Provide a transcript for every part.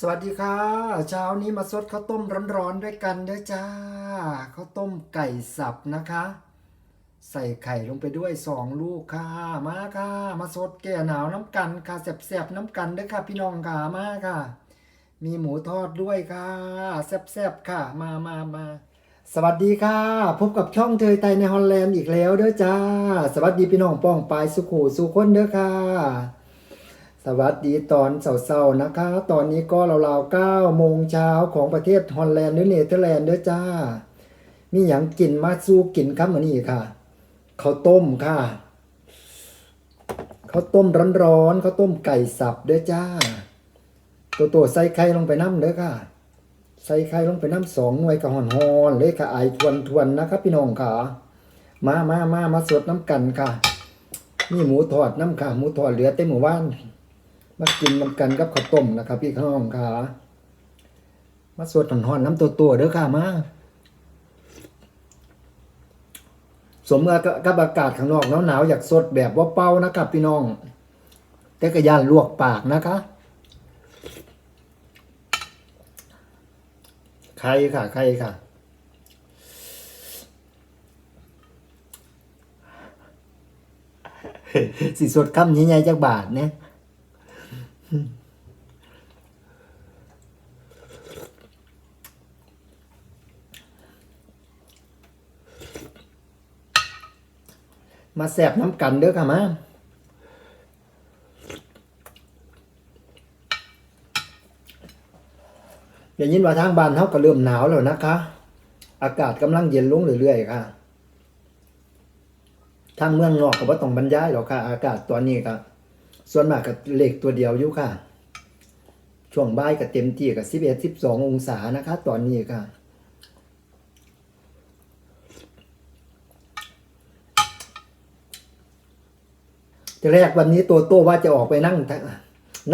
สวัสดีค่ะเช้านี้มาสดข้าวต้มร้อนๆด้วยกันเด้อจ้าข้าวต้มไก่สับนะคะ ใส่ไข่ลงไปด้วยสองลูกค่ะมาค่ะ มาสดแก่หนาวน้ำกันค่ะแซ่บๆน้ำกันเด้อค่ะ พี่น้องค่ะมาค่ะ มีหมูทอดด้วยค่ะแซ่บๆค่ะ มามามาสวัสดีค่ะ พบกับช่องเทยไตในฮอลแลนด์อีกแล้วเด้อจ้า สวัสดีพี่น้องป้องปายสุขูสุขคนเด้อค่ะ สวัสดีตอนเช้าๆนะคะ ตอนนี้ก็ราวๆ9โมงเช้าของประเทศฮอลแลนด์หรือเนเธอร์แลนด์เด้อจ้า มีหยังกินมาสู้กินครับมื้อนี้ค่ะข้าวต้มค่ะข้าวต้มร้อนๆข้าวต้มไก่สับเด้อจ้า ตัวตัวๆใส่ไข่ลงไปน้ำเด้อค่ะ ใส่ไข่ลงไปน้ำสองหน่วยกับหอนๆเลยค่ะไอทวนทวนๆนะครับพี่น้องค่ะ มามามามาสดน้ำกันค่ะนี่หมูทอดน้ำค่ะ หมูทอดเหลือเต็มหมู่บ้าน มากินนำกันกับข้าวต้มนะครับพี่น้องค่ะมาสวดหอนๆน้ำตัวตัวๆเด้อค่ะมาสมกับกับอากาศข้างนอกหนาวๆอยากสดแบบว่าเป้านะครับพี่น้อง แต่ก็ย่านลวกปากนะคะใครค่ะใครค่ะสิสดคำใหญ่ๆจากบาทเนี่ย มาแสบน้ำกันเด้อค่ะมาอย่างยินว่าทางบ้านเขาก็เริ่มหนาวแล้วนะคะ อากาศกำลังเย็นลงเรื่อยๆค่ะ ทางเมืองนอกก็บ่ต้องบรรยายหรอกค่ะ อากาศตอนนี้ก็ ส่วนมากก็เลขตัวเดียวอยู่ค่ะ ช่วงบ่ายก็เต็มที่ก็11 12องศานะคะ ตอนนี้ค่ะทีแรกวันนี้ตัวโต้ว่าจะออกไปนั่ง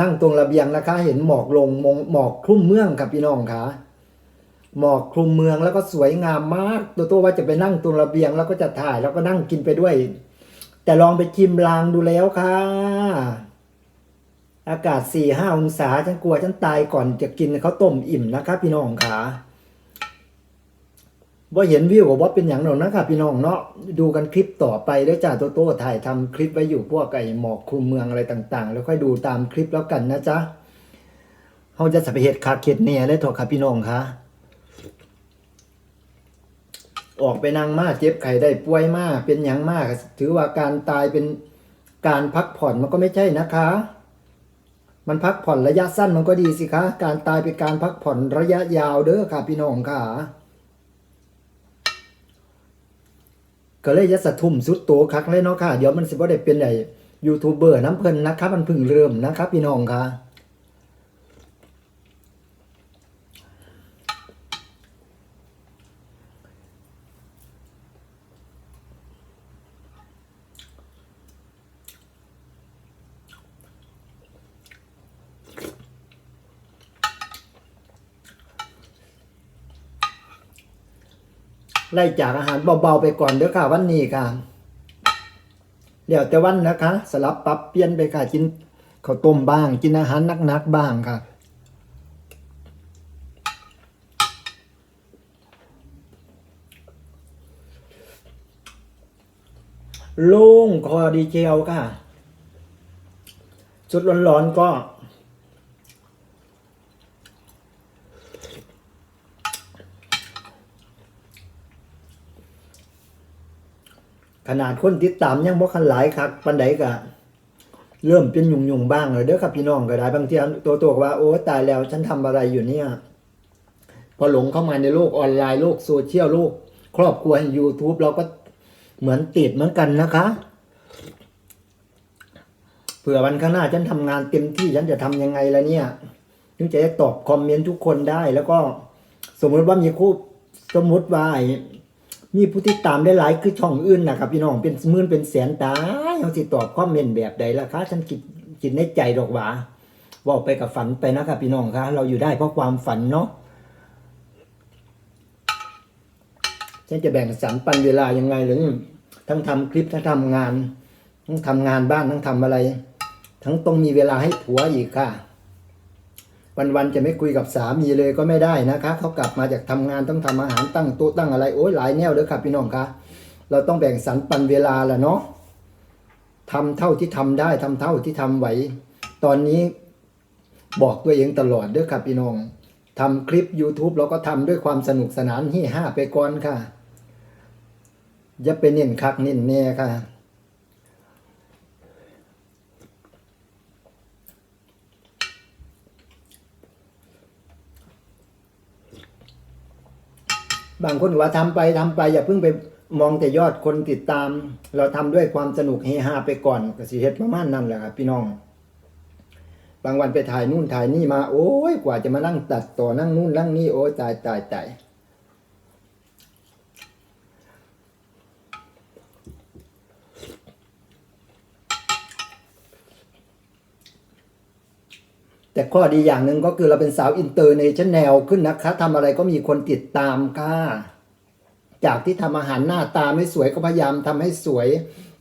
นั่งตรงระเบียงนะคะ เห็นหมอกลงมหมอกคลุ้มเมืองครับพี่น้องค่ะหมอกคลุมเมืองแล้วก็สวยงามมาก ตัวโต้ว่าจะไปนั่งตรงระเบียง แล้วก็จะถ่ายแล้วก็นั่งกินไปด้วย แต่ลองไปชิมลางดูแล้วค่ะ อากาศสี่ห้าองศาฉันกลัวฉันตายก่อนจะกินข้าวต้มอิ่มนะคะพี่น้องค่ะว่าเห็นวิวกับว่าเป็นอย่างหนึ่งนะครับพี่น้องเนาะดูกันคลิปต่อไปด้อจ้าโตโต้ถ่ายทำคลิปไว้อยู่พวกไอ้หมอกคลุมเมืองอะไรต่าง ๆ แล้วค่อยดูตามคลิปแล้วกันนะจ๊ะเขาจะสไปเหตุคาเข็ดเนี่ยเลยถอะครับพี่น้องค่ะ ออกไปนั่งมาเจ็บไข้ได้ป่วยมากเป็นอย่างมากถือว่าการตายเป็นการพักผ่อนมันก็ไม่ใช่นะคะ มันพักผ่อนระยะสั้นมันก็ดีสิคะ การตายเป็นการพักผ่อนระยะยาวเด้อค่ะพี่น้องค่ะก็เลยจะสะทุ่มสุดโตคักเลยเนาะค่ะ เดี๋ยวมันสิบ่ได้เป็นไอ้ยูทูบเบอร์น้ำเพลินนะครับมันพิ่งเริ่มนะครับพี่น้องค่ะ ไล่จากอาหารเบาๆไปก่อนเด้อค่ะ วันนี้ค่ะเดี๋ยวแต่วันนะคะ สลับปรับเปลี่ยนไปค่ะกินข้าวต้มบ้าง กินอาหารหนักๆบ้างค่ะโล่งคอดีเจลค่ะชุดร้อนๆก็ ข นาดคนติดตามยังบ่คันหลายคักปันใดก็เริ่มเป็นยุ่งยุ่งๆบ้างเลยเด้อครับพี่น้องก็ได้บางทีตัวตัวว่าโอ้ตายแล้วฉันทำอะไรอยู่เนี่ย พอหลงเข้ามาในโลกออนไลน์โลกโซเชียลโลก ครอบครัว YouTube เราก็เหมือนติดเหมือนกันนะคะเผื่อวันข้างหน้าฉันทำงานเต็มที่ฉันจะทำยังไงล่ะเนี่ยถึงจะได้ตอบคอมเมนต์ทุกคนได้แล้วก็ สมมติว่ามีคู่สมมติว่า มีผู้ติดตามได้หลายคือช่องอื่นนะครับพี่น้องเป็นหมื่นเป็นแสนตายเขาสิตอบคอมเมนต์แบบใดล่ะคะฉันคิดคิดในใจดอกหว่าบอกไปกับฝันไปนะครับพี่น้องคะเราอยู่ได้เพราะความฝันเนาะฉันจะแบ่งสรรปันเวลายังไงหรือทั้งทำคลิปทั้งทำงาน ทั้งทำงานบ้านทั้งทำอะไร ทั้งต้องมีเวลาให้ผัวอีกค่ะ วันๆจะไม่คุยกับสามีเลยก็ไม่ได้นะคะเขากลับมาจากทำงานต้องทำอาหารตั้งโต๊ะตั้งอะไรโอ้ยหลายแนวเด้อครับพี่น้องคะเราต้องแบ่งสรรปันเวลาแหละเนาะทำเท่าที่ทำได้ทำเท่าที่ทำไหว ตอนนี้บอกตัวเองตลอดเด้อครับพี่น้องทำคลิป YouTube เราก็ทำด้วยความสนุกสนานที่ห้าไปก่อนค่ะอย่าไปเน้นคักเน้นแน่ค่ะ บางคนว่าทำไปทำไปอย่าเพิ่งไปมองแต่ยอดคนติดตาม เราทำด้วยความสนุกเฮฮาไปก่อนก็สิเฮ็ดประมาณนั้นแหละครับพี่น้อง บางวันไปถ่ายนู่นถ่ายนี่มา โอ้ยกว่าจะมานั่งตัดต่อนั่งนู่นนั่งนี่โอ้ยตายตายตาย ข้อดีอย่างหนึ่งก็คือเราเป็นสาวอินเตอร์เนชั่นแนลขึ้นนะคะทำอะไรก็มีคนติดตามค่ะจากที่ทำอาหารหน้าตาไม่สวยก็พยายามทำให้สวย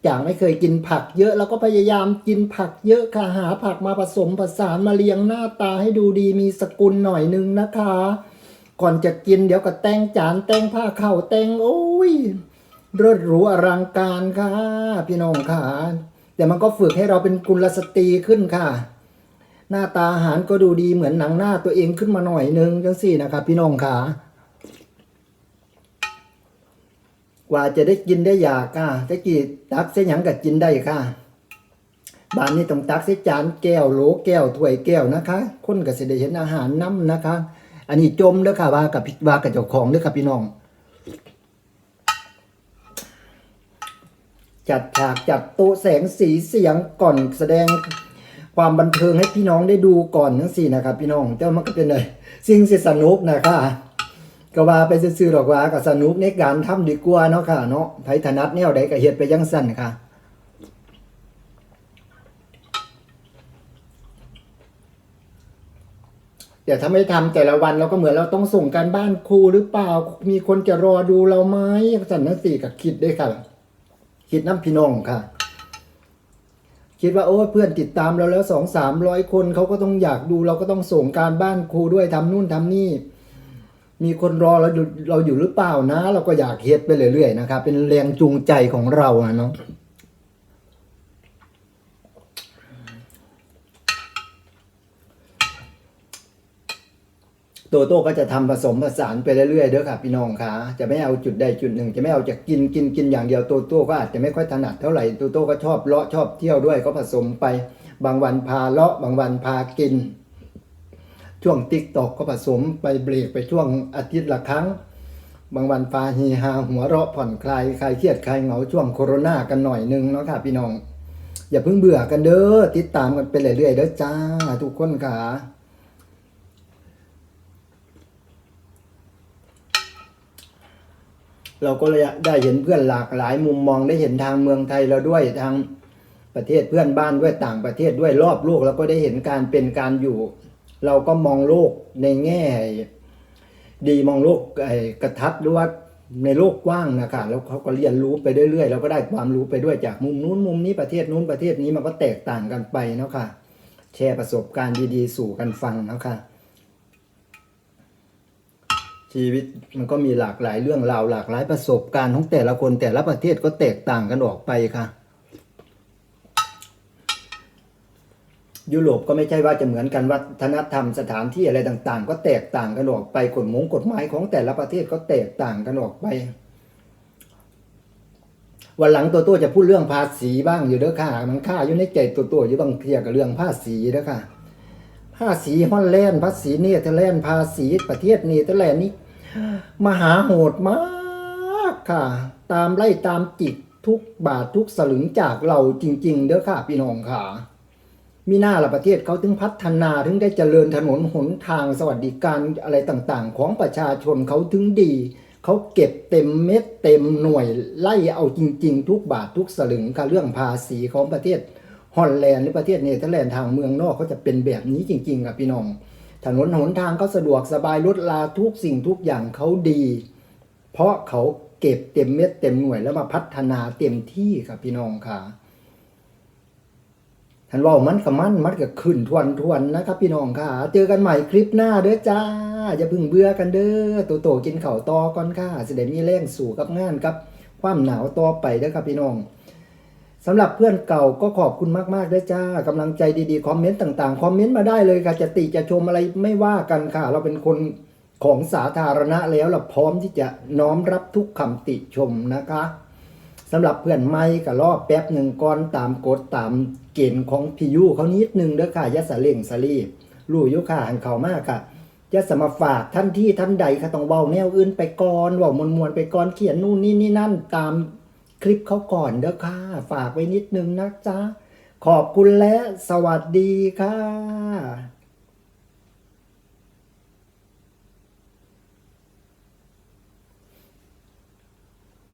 จากไม่เคยกินผักเยอะแล้วก็พยายามกินผักเยอะค่ะหาผักมาผสมผสานมาเรียงหน้าตาให้ดูดีมีสกุลหน่อยนึงนะคะ ก่อนจะกินเดี๋ยวก็แต่งจานแต่งผ้าเข่าแต่งโอ้ยเลิศหรูอลังการค่ะ พี่น้องค่ะแต่มันก็ฝึกให้เราเป็นกุลสตรีขึ้นค่ะ หน้าตาอาหารก็ดูดีเหมือนหนังหน้าตัวเองขึ้นมาหน่อยนึงจังสี่นะครับพี่น้องค่ะกว่าจะได้กินได้อยากค่ะตะกี้ตักเส้นหยังกับกินได้ค่ะบ้านนี้ต้องตักเส้นจานแก้วโหลแก้วถ้วยแก้วนะคะ คนก็จะได้เห็นอาหารน้ำนะคะ อันนี้จมเด้อค่ะว่ากับว่ากับเจ้าของเด้อค่ะพี่น้องจัดฉากจัดโต๊ะแสงสีเสียงก่อนแสดง ความบันเทิงให้พี่น้องได้ดูก่อนทั้งสี่นะครับ พี่น้องแต่มันก็เป็นเลยสิ่งสิสนุกนะคะก็ว่าไปซื่อๆหรอกว่าก็สนุกในการทำดีกว่าเนาะค่ะเนาะไผถนัดแนวใดก็เฮ็ดไปจังซั่นค่ะเดี๋ยวถ้าไม่ทำแต่ละวันเราก็เหมือนเราต้องส่งการบ้านครูหรือเปล่า มีคนจะรอดูเราไหมสันนัสี่กับคิดด้วยค่ะ คิดน้ำพี่น้องค่ะ คิดว่าโอ้เพื่อนติดตามเราแล้วสองสามร้อยคนเขาก็ต้องอยากดูเราก็ต้องส่งการบ้านครูด้วยทำนู่นทำนี่ มีคนรอเราอยู่เราอยู่หรือเปล่านะ เราก็อยากเฮ็ดไปเรื่อยๆนะครับเป็นแรงจูงใจของเราเนาะ โตโต้ก็จะทำผสมผสานไปเรื่อยๆเด้อค่ะพี่น้องค่ะจะไม่เอาจุดใดจุดหนึ่ง จะไม่เอาจากกินกินกินอย่างเดียวโตโต้ก็อาจจะไม่ค่อยถนัดเท่าไหร่โตโต้ก็ชอบเลาะชอบเที่ยวด้วยก็ผสมไป บางวันพาเลาะบางวันพากิน ช่วงติ๊กตอกก็ผสมไปเบรกไปช่วงอาทิตย์ละครั้ง บางวันพาฮีฮาหัวเราะผ่อนคลายคลายเครียดคลายเหงาช่วงโควิดกันหน่อยนึงเนาะค่ะพี่น้องอย่าเพิ่งเบื่อกันเด้อติดตามกันไปเรื่อยๆเด้อจ้าทุกคนค่ะ เราก็ได้เห็นเพื่อนหลากหลายมุมมองได้เห็นทางเมืองไทยเราด้วยทางประเทศเพื่อนบ้านด้วยต่างประเทศด้วยรอบโลกเราก็ได้เห็นการเป็นการอยู่ เราก็มองโลกในแง่ ดีมองโลกกระทัดหรือว่าในโลกกว้างนะคะแล้วเขาก็เรียนรู้ไปเรื่อยๆเราก็ได้ความรู้ไปด้วยจากมุมนู้นมุมนี้ประเทศนู้นประเทศนี้มันก็แตกต่างกันไปเนาะค่ะแชร์ประสบการณ์ดีๆสู่กันฟังเนาะค่ะ ชีวิตมันก็มีหลากหลายเรื่องราวหลากหลายประสบการณ์ของแต่ละคนแต่ละประเทศก็แตกต่างกันออกไปค่ะ ยุโรปก็ไม่ใช่ว่าจะเหมือนกันวัฒนธรรมสถานที่อะไรต่างๆ ก็แตกต่างกันออกไปกฎมงกฎหมายของแต่ละประเทศก็แตกต่างกันออกไป วันหลังตัวตัวจะพูดเรื่องภาษีบ้างอยู่เด้อค่ะ มันค่าอยู่ในใจตัวตัวอยู่บางเทียกับเรื่องภาษีเด้อค่ะภาษีฮอลแลนด์ภาษีเนเธอร์แลนด์ภาษีประเทศเนเธอร์แลนด์นี่ มหาโหดมากค่ะ ตามไล่ตามจิกทุกบาททุกสลึงจากเราจริง ๆ เด้อค่ะ พี่น้องค่ะมีหน้าละประเทศเขาถึงพัฒนาถึงได้เจริญถนนหนทางสวัสดิการอะไรต่างๆ ของประชาชนเขาถึงดี เขาเก็บเต็มเม็ดเต็มหน่วยไล่เอาจริง ๆ ทุกบาททุกสลึงค่ะเรื่องภาษีของประเทศฮอลแลนด์หรือประเทศเนเธอร์แลนด์ทางเมืองนอกเขาจะเป็นแบบนี้จริงๆครับพี่น้อง ถนนหนทางเขาสะดวกสบายรถลาทุกสิ่งทุกอย่างเขาดี เพราะเขาเก็บเต็มเม็ดเต็มหน่วยแล้วมาพัฒนาเต็มที่ครับพี่น้องค่ะท่านเว่ามันกับมันมันก็ขึ้นทวนทวนนะครับ พี่น้องค่ะ เจอกันใหม่คลิปหน้าเด้อจ้าอย่าเพึ่งเบื่อกันเด้อโตโตกินเข้าต่อก่อนค่ะสิได้มีแรงสู่กับงานกับ ความหนาวต่อไปเด้อครับพี่น้อง สำหรับเพื่อนเก่าก็ขอบคุณมากๆด้วยจ้ากำลังใจดีๆ คอมเมนต์ต่างๆ คอมเมนต์มาได้เลยค่ะจะติจะชมอะไรไม่ว่ากันค่ะ เราเป็นคนของสาธารณะแล้วเราพร้อมที่จะน้อมรับทุกคำติชมนะคะสำหรับเพื่อนไม่ก็รอแป๊บหนึ่งก่อนตามกฎตามเกณฑ์ของพี่ยูเขานิดนึงเด้อค่ะยาสะเล่งสะรีรู้ยุค่ะหันเขามากค่ะยาสมาฝากท่านที่ท่านใดค่ะต้องเว้าแนวอื่นไปก่อนเว้ามวลๆไปก่อนเขียนนู่นนี่นี่นั่นตาม คลิปเขาก่อนเด้อค่ะ ฝากไว้นิดนึงนะจ๊ะ ขอบคุณและสวัสดีค่ะ